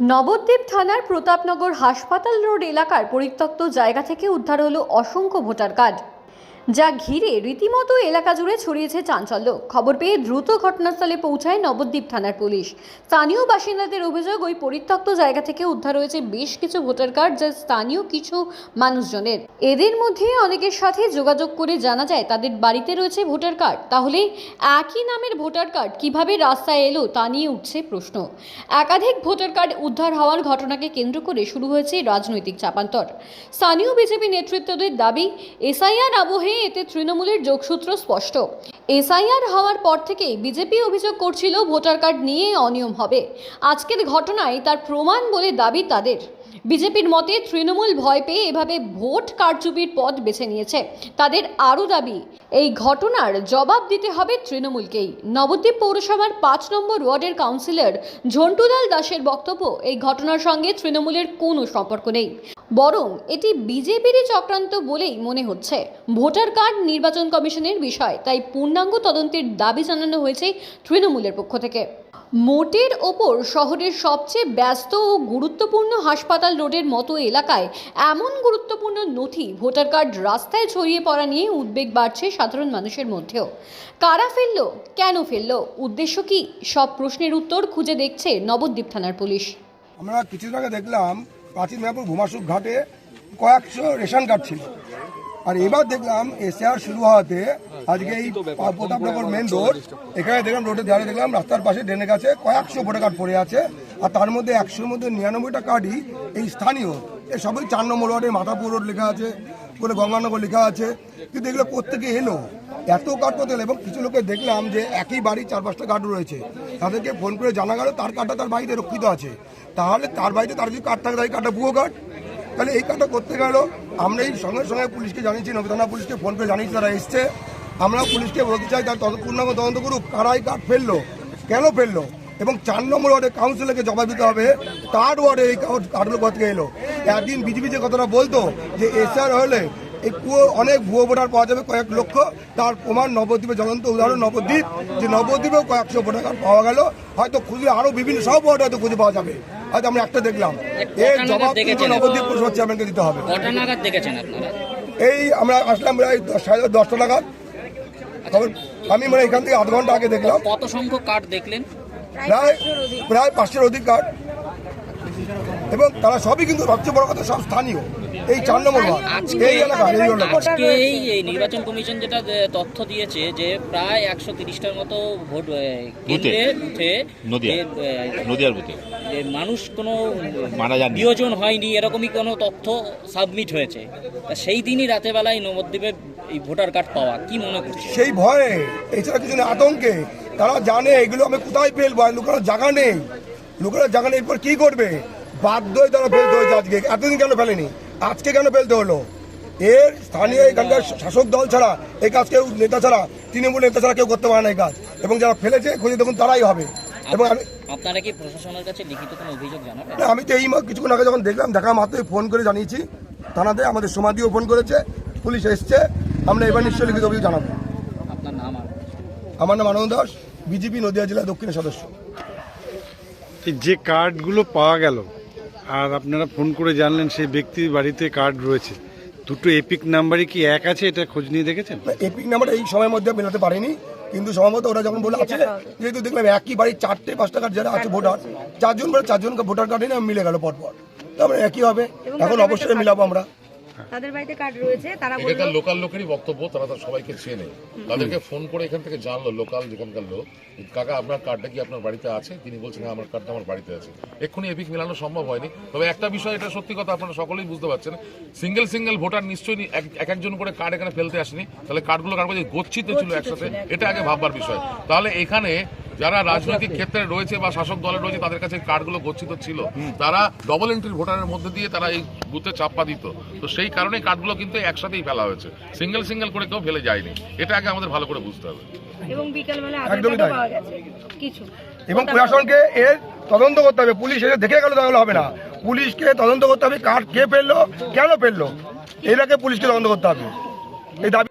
নবদ্বীপ থানার প্রতাপনগর হাসপাতাল রোড এলাকার পরিত্যক্ত জায়গা থেকে উদ্ধার হলো অসংখ্য ভোটার কার্ড। যা ঘিরে রীতিমতো এলাকা জুড়ে ছড়িয়েছে চাঞ্চল্য। খবর পেয়ে দ্রুত ঘটনাস্থলে পৌঁছায় নবদ্বীপ থানার পুলিশ। স্থানীয় বাসিন্দাদের অভিযোগ, ওই পরিত্যক্ত জায়গা থেকে উদ্ধার হয়েছে বেশ কিছু ভোটার কার্ড, যা স্থানীয় কিছু মানুষজনের। এদের মধ্যে অনেকের সাথে যোগাযোগ করে জানা যায়, তাদের বাড়িতে রয়েছে ভোটার কার্ড। তাহলে একই নামের ভোটার কার্ড কীভাবে রাস্তায় এলো, তা নিয়ে উঠছে প্রশ্ন। একাধিক ভোটার কার্ড উদ্ধার হওয়ার ঘটনাকে কেন্দ্র করে শুরু হয়েছে রাজনৈতিক চাপান্তর। স্থানীয় বিজেপি নেতৃত্বদের দাবি, এসআইআর আবহে এতে তৃণমূলের যোগসূত্র স্পষ্ট। এসআইআর হওয়ার পর থেকেই বিজেপি অভিযোগ করছিল, ভোটার কার্ড নিয়ে অনিয়ম হবে। আজকের ঘটনায় তার প্রমাণ বলে দাবি তাদের। বিজেপির মতে তৃণমূল ভয় পেয়ে এভাবে ভোট কারচুপির পথ বেছে নিয়েছে। তাদের আরও দাবি, এই ঘটনার জবাব দিতে হবে তৃণমূলকেই। নবদ্বীপ পৌরসভার পাঁচ নম্বর ওয়ার্ডের কাউন্সিলর ঝন্টুলাল দাসের বক্তব্য, এই ঘটনার সঙ্গে তৃণমূলের কোনো সম্পর্ক নেই। বরং এটি বিজেপিরই চক্রান্ত বলেই মনে হচ্ছে। ভোটার কার্ড নির্বাচন কমিশনের বিষয়, তাই পূর্ণাঙ্গ তদন্তের দাবি জানানো হয়েছে তৃণমূলের পক্ষ থেকে। মোটের ওপর শহরের সবচেয়ে ব্যস্ত ও গুরুত্বপূর্ণ হাসপাতাল রোডের মতো এলাকায় এমন গুরুত্বপূর্ণ নথি ভোটার কার্ড রাস্তায় ছড়িয়ে পড়া নিয়ে উদ্বেগ বাড়ছে সাধারণ মানুষের মধ্যেও। কারা ফেলল? কেন ফেলল? উদ্দেশ্য কি? সব প্রশ্নের উত্তর খুঁজে দেখছে নবদ্বীপ থানার পুলিশ। আমরা কিছুদিন আগে দেখলাম প্রাচীন মেয়াপুর ভূমাসুক ঘাটে কয়েকশো রেশন কার্ড ছিল। আর এবার দেখলাম এসআর শুরু হওয়াতে আজকে এই প্রতাপনগর মেন রোড এখানে দেখলাম রোডের ধারে দেখলাম রাস্তার পাশে ড্রেনের কাছে কয়েকশো ভোটার কার্ড পড়ে আছে। আর তার মধ্যে একশোর মধ্যে নিরানব্বইটা কার্ডই এই স্থানীয়। এ সবই চার নম্বর ওয়ার্ডে মাথাপুর রোড লেখা আছে বলে গঙ্গানগর লেখা আছে। কিন্তু এগুলো কোথেকে এলো। এত কার্ড করতে এবং কিছু লোকে দেখলাম যে একই বাড়ি চার পাঁচটা কার্ড রয়েছে। তাদেরকে ফোন করে জানা গেল তার কার্ডটা তার বাড়িতে রক্ষিত আছে। তাহলে তার বাড়িতে তার যদি কার্ড থাকে তাই কার্ডটা ভুয়ো কার্ড তাহলে এই কার্ডটা করতে গেল। আমরা এই সঙ্গে সঙ্গে পুলিশকে জানিয়েছি নবীথানা পুলিশকে ফোন করে জানিয়েছি, তারা এসছে। আমরা পুলিশকে বলতে চাই, তার তত পূর্ণাঙ্গ তদন্ত করুক কারাই কাঠ ফেলল, কেন ফেলল, এবং চার নম্বর ওয়ার্ডে কাউন্সিলরকে জবাব দিতে হবে, তার ওয়ার্ডে এই কার্ডগুলো কোথা এলো একদিন বিজেপি যে কথাটা বলতো, যে এসআর হলে এই পুরো অনেক ভুয়ো ভোটার পাওয়া যাবে কয়েক লক্ষ, তার প্রমাণ নবদ্বীপে জ্বলন্ত উদাহরণ নবদ্বীপ, যে নবদ্বীপেও কয়েকশো ভোটার পাওয়া গেল, হয়তো খুঁজে আরও বিভিন্ন সব ওয়ার্ড হয়তো খুঁজে পাওয়া যাবে। হয়তো আমরা একটা দেখলাম। এর নাগাদ জবাব কিন্তু? নবদ্বীপ পুরসভার চেয়ারম্যানকে দিতে হবে। কটা নাগাদ দেখেছেন আপনারা? এই আমরা আসলাম প্রায় সাড়ে দশটা নাগাদ। খবর আমি মানে এখান থেকে আধ ঘণ্টা আগে দেখলাম। কত সংখ্যক কার্ড দেখলেন? প্রায় প্রায় পাঁচশোর অধিক কার্ড এবং তারা সবই কিন্তু সবচেয়ে বড় কথা সব স্থানীয়। এই চার নম্বর এই এলাকা এই আজকে এই এই নির্বাচন কমিশন যেটা তথ্য দিয়েছে যে প্রায় একশো তিরিশটার মতো ভোট কেন্দ্রে বুথে নদিয়া। নদিয়ার বুথে। মানুষ কোনো মারা যাননি। নিয়োজন হয়নি এরকমই কোনো তথ্য সাবমিট হয়েছে। সেই দিনই রাতের বেলায় নবদ্বীপে এই ভোটার কার্ড পাওয়া কি মনে করছে সেই ভয়ে এছাড়া কিছু আতঙ্কে। তারা জানে এগুলো আমি কোথায় ফেলব আর লোকেরা জায়গা নেই। লোকেরা জায়গা নেই এরপর কি করবে? বাধ্য হয়ে তারা ফেলতে হয়েছে আজকে। এতদিন কেন ফেলেনি? আজকে কেন ফেলতে হলো? এর স্থানীয় এখানকার শাসক দল ছাড়া এই কাজ কেউ নেতা ছাড়া তৃণমূল নেতা ছাড়া কেউ করতে পারে না এই কাজ। এবং যারা ফেলেছে খুঁজে দেখুন তারাই হবে। এবং আমি আপনারা কি প্রশাসনের কাছে লিখিত কোনো অভিযোগ জানাবেন? না, আমি তো এই মা- কিছুক্ষণ আগে যখন দেখলাম দেখা মাত্রই ফোন করে জানিয়েছি। থানাতে আমাদের সমাধিও ফোন করেছে পুলিশ এসছে। আমরা এবার নিশ্চয়ই লিখিত অভিযোগ জানাব। আপনার নাম আমার নাম আনন্দ দাস বিজেপি নদিয়া জেলা দক্ষিণের সদস্য। যে কার্ডগুলো পাওয়া গেল আর আপনারা ফোন করে জানলেন সেই ব্যক্তির বাড়িতে কার্ড রয়েছে। দুটো এপিক নাম্বারই কি এক আছে এটা খোঁজ নিয়ে দেখেছেন? এপিক নাম্বার এই সময়ের মধ্যে মেলাতে পারেনি কিন্তু সম্ভবত ওরা যখন বলে আছে যেহেতু দেখলাম একই বাড়ির চারটে পাঁচটা কার্ড যারা আছে ভোটার চারজন বলে চারজনকে ভোটার কার্ডে না মিলে গেল পরপর। তারপরে একই হবে এখন অবশ্যই মিলাবো আমরা। তাদের বাড়িতে কার্ড রয়েছে তারা এখানকার লোকাল লোকেরই বক্তব্য তারা তো সবাইকে চেনে। তাদেরকে ফোন করে এখান থেকে জানলো লোকাল যেখানকার লোক। কাকা আপনার কার্ডটা কি আপনার বাড়িতে আছে? তিনি বলছেন হ্যাঁ আমার কার্ডটা আমার বাড়িতে আছে। এক্ষুনি এপিক মেলানো সম্ভব হয়নি। তবে একটা বিষয় এটা সত্যি কথা আপনারা সকলেই বুঝতে পারছেন। সিঙ্গেল সিঙ্গেল ভোটার নিশ্চয়ই এক- এক একজন করে কার্ড এখানে ফেলতে আসেনি। তাহলে কার্ডগুলো কার কাছে গচ্ছিত ছিল একসাথে এটা আগে ভাববার বিষয়। তাহলে এখানে যারা রাজনৈতিক ক্ষেত্রে রয়েছে বা শাসক দলে রয়েছে তাদের কাছে কার্ডগুলো গচ্ছিত ছিল। তারা ডবল এন্ট্রি ভোটারের মধ্যে দিয়ে তারা এই বুথে চাপ্পা দিত। তো সেই কারণে কার্ডগুলো কিন্তু একসাথেই ফেলা হয়েছে। সিঙ্গেল সিঙ্গেল করে কেউ ফেলে যায়নি। এটা আগে আমাদের ভালো করে বুঝতে হবে। এবং বিকেলবেলা একদমই কার্ডও তাই। কিছু। এবং প্রশাসনকে এর তদন্ত করতে হবে। পুলিশ এসে দেখে গেল তাহলে হবে না। পুলিশকে তদন্ত করতে হবে কার্ড কে ফেলল কেন ফেলল। এটাকে পুলিশকে তদন্ত করতে হবে। এই দাবি